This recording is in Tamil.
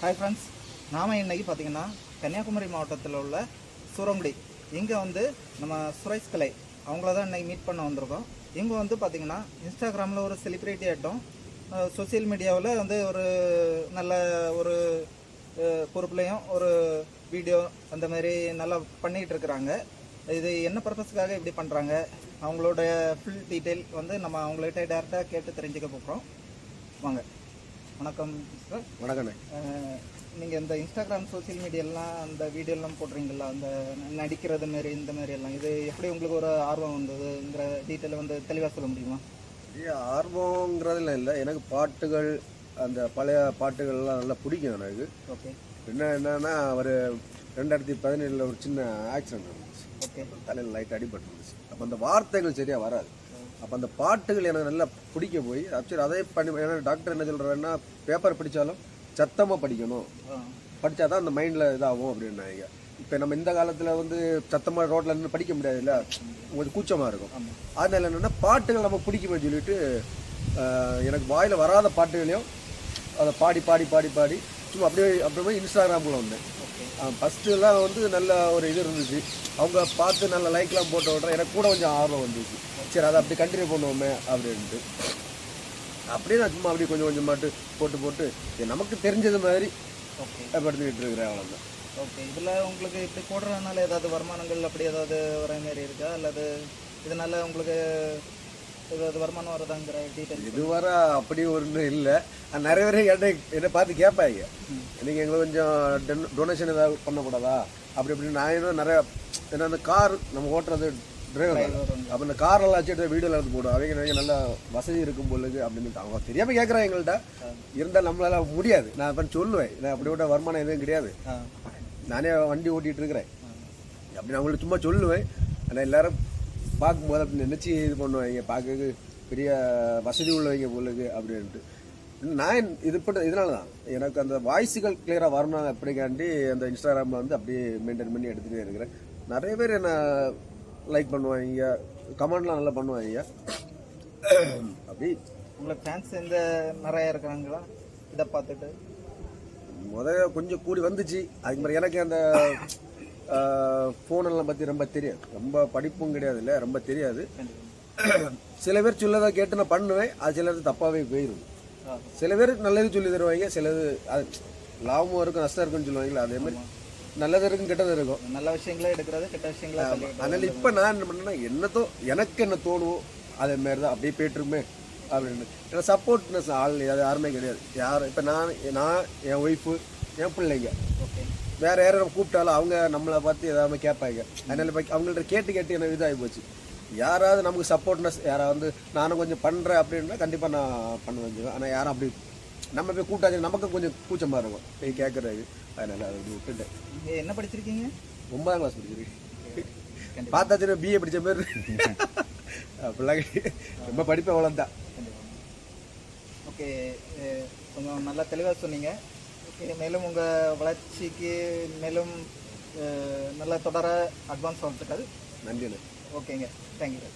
ஹாய் ஃப்ரெண்ட்ஸ் நாம இன்னைக்கு பார்த்தீங்கன்னா கன்னியாகுமரி மாவட்டத்தில் உள்ள சூரங்குடி இங்கே வந்து நம்ம சுரேஷ் கலை அவங்கள தான் இன்றைக்கி மீட் பண்ண வந்திருக்கோம். இவங்க வந்து பார்த்திங்கன்னா இன்ஸ்டாகிராமில் ஒரு செலிப்ரிட்டி ஆகிட்டோம் சோஷியல் மீடியாவில் வந்து ஒரு நல்ல ஒரு பொறுப்புலையும் ஒரு வீடியோ அந்த மாதிரி நல்லா பண்ணிகிட்டு இருக்கிறாங்க இது என்ன பர்பஸ்க்காக இப்படி பண்ணுறாங்க அவங்களோட ஃபுல் டீட்டெயில் வந்து நம்ம அவங்கள்ட்ட டேரெக்டாக கேட்டு தெரிஞ்சுக்க போகிறோம் வாங்க. வணக்கம் சார் வணக்கண்ணே. நீங்கள் இந்த இன்ஸ்டாகிராம் சோஷியல் மீடியாலாம் அந்த வீடியோலாம் போடுறீங்களா அந்த நடிக்கிறது மாரி இந்த மாதிரி எல்லாம் இது எப்படி உங்களுக்கு ஒரு ஆர்வம் வந்ததுங்கிற டீட்டெயில் வந்து தெளிவாக சொல்ல முடியுமா? ஆர்வங்கிறதுல இல்லை. எனக்கு பாட்டுகள் அந்த பழைய பாட்டுகள்லாம் நல்லா பிடிக்கும் எனக்கு. ஓகே என்ன என்னன்னா ஒரு ரெண்டாயிரத்தி பதினேழில் ஒரு சின்ன ஆக்சிடென்ட் நடந்துச்சு. ஓகே தலையில் லைட் அடிபட்டுருந்துச்சு. அப்போ அந்த வார்த்தைகள் சரியாக வராது. அப்போ அந்த பாட்டுகள் எனக்கு நல்லா பிடிக்க போய் சரி அதே பண்ணி ஏன்னா டாக்டர் என்ன சொல்கிறாருன்னா பேப்பர் படித்தாலும் சத்தமாக படிக்கணும். படித்தா தான் அந்த மைண்டில் இதாகும் அப்படின்னாங்க. இப்போ நம்ம இந்த காலத்தில் வந்து சத்தமாக ரோட்டில் நின்று படிக்க முடியாதுல்ல? கொஞ்சம் கூச்சமாக இருக்கும். அதனால என்னென்னா பாட்டுகள் நம்ம பிடிக்குமே சொல்லிட்டு எனக்கு வாயில் வராத பாட்டுகளையும் அதை பாடி பாடி பாடி பாடி சும்மா அப்படியே அப்படியே இன்ஸ்டாகிராமில் வந்தேன். ஃபஸ்ட்டுலாம் வந்து நல்ல ஒரு இது இருந்துச்சு. அவங்க பார்த்து நல்ல லைக்லாம் போட்ட விட்ற எனக்கு கூட கொஞ்சம் ஆர்வம் வந்துச்சு. சரி அதை அப்படி கண்டினியூ பண்ணுவோமே அப்படின்ட்டு. அப்படியே நான் சும்மா அப்படியே கொஞ்சம் கொஞ்சமாட்டு போட்டு போட்டு நமக்கு தெரிஞ்சது மாதிரி படுத்துக்கிட்டு இருக்கிறேன் அவ்வளோதான் ஓகே. இதில் உங்களுக்கு இப்படி போடுறதுனால ஏதாவது வருமானங்கள் அப்படி ஏதாவது வர மாதிரி இருக்கா? அல்லது இதனால உங்களுக்கு ஏதாவது வருமானம் வருதாங்கிற டீட்டெயில் இதுவரை அப்படி ஒன்றும் இல்லை. நிறைய பேர் என்ன என்னை பார்த்து கேட்பாங்க. நீங்கள் எங்களுக்கு கொஞ்சம் டொனேஷன் ஏதாவது பண்ணக்கூடாதா? அப்படி இப்படி நான் என்ன நிறைய ஏன்னா அந்த கார் நம்ம ஓட்டுறது டிரைவர் அப்போ இந்த காரெல்லாம் வச்சு எடுத்து வீடியோவில் எடுத்து போடும். அவங்க நிறைய நல்ல வசதி இருக்கும் பொழுது அப்படின்னு அவங்க தெரியாமல் கேட்குறாங்க எங்கள்கிட்ட இருந்தால் நம்மளால முடியாது. நான் இப்போ சொல்லுவேன். நான் அப்படி விட வருமானம் எதுவும் கிடையாது. நானே வண்டி ஓட்டிகிட்டு இருக்கிறேன். அப்படி நான் உங்களுக்கு சும்மா சொல்லுவேன். ஆனால் எல்லாரும் பார்க்கும்போது அப்படி நினச்சி இது பண்ணுவாங்க. பார்க்கறதுக்கு பெரிய வசதி உள்ளவங்க பொழுது அப்படின்ட்டு. நான் இது பண்ண இதனால தான் எனக்கு அந்த வாய்ஸுகள் கிளியராக வரணும் அப்படிக்காண்டி அந்த இன்ஸ்டாகிராமில் வந்து அப்படியே மெயின்டைன் பண்ணி எடுத்துகிட்டே இருக்கிறேன். நிறைய பேர் என்ன லைக் பண்ணுவாங்க. கமெண்ட்லாம் நல்லா பண்ணுவாங்க. அப்படி. உங்களுக்கு ஃபேன்ஸ் எந்த நிறைய இருக்கிறாங்களா? இதை பார்த்துட்டு. முதல்ல கொஞ்சம் கூடி வந்துச்சு. அதுக்கு மாதிரி எனக்கு அந்த ஃபோனெல்லாம் பற்றி ரொம்ப தெரியாது. ரொம்ப படிப்பும் கிடையாது இல்லை ரொம்ப தெரியாது. சில பேர் சொல்லதை கேட்டு நான் பண்ணுவேன். அது சிலது தப்பாகவே போயிடும் சில பேர் நல்லது சொல்லி தருவாங்க சிலது அது லாபமும் இருக்கும் நஷ்டம் இருக்குன்னு சொல்லுவாங்களே அதே மாதிரி. நல்லது இருக்கும் கெட்டது இருக்கும் நல்ல விஷயங்களே எடுக்கிறது கெட்ட விஷயங்களே அதனால இப்போ நான் என்ன பண்ணேன்னா என்னத்தோ எனக்கு என்ன தோணுவோ அதே மாதிரி தான் அப்படியே போயிட்டுருமே அப்படின்னு. ஏன்னா சப்போர்ட்னஸ் ஆள் அது யாருமே கிடையாது. யார் இப்போ நான் நான் என் ஒய்ஃபு என் பிள்ளைங்க. ஓகே. வேற யாரும் கூப்பிட்டாலும் அவங்க நம்மளை பார்த்து ஏதாவது கேட்பாங்க. அதனால இப்போ அவங்கள்ட்ட கேட்டு கேட்டு எனக்கு இதாகி போச்சு. யாராவது நமக்கு சப்போர்ட்னஸ் யாராவது வந்து நானும் கொஞ்சம் பண்ணுறேன் அப்படின்னா கண்டிப்பாக நான் பண்ண வச்சுருவேன் ஆனால் யாரும் அப்படி நம்ம போய் கூட்டாச்சு நமக்கு கொஞ்சம் கூச்சமாக இருக்கும். போய் கேட்குறது அதனால அதை விட்டுட்டேன். நீங்க என்ன படிச்சிருக்கீங்க? ஒன்பதாம் கிளாஸ் படிச்சிருக்கேன். பார்த்தாச்சுன்னா பிஏ படித்த பேர் அப்படிலாம் ரொம்ப படிப்பு அவ்வளோதான். ஓகே கொஞ்சம் நல்லா தெளிவாக சொன்னீங்க. ஓகே மேலும் உங்கள் வளர்ச்சிக்கு மேலும் நல்லா தொடர அட்வான்ஸ் வாழ்த்துக்கள் நன்றி. ஓகேங்க. தேங்க்யூ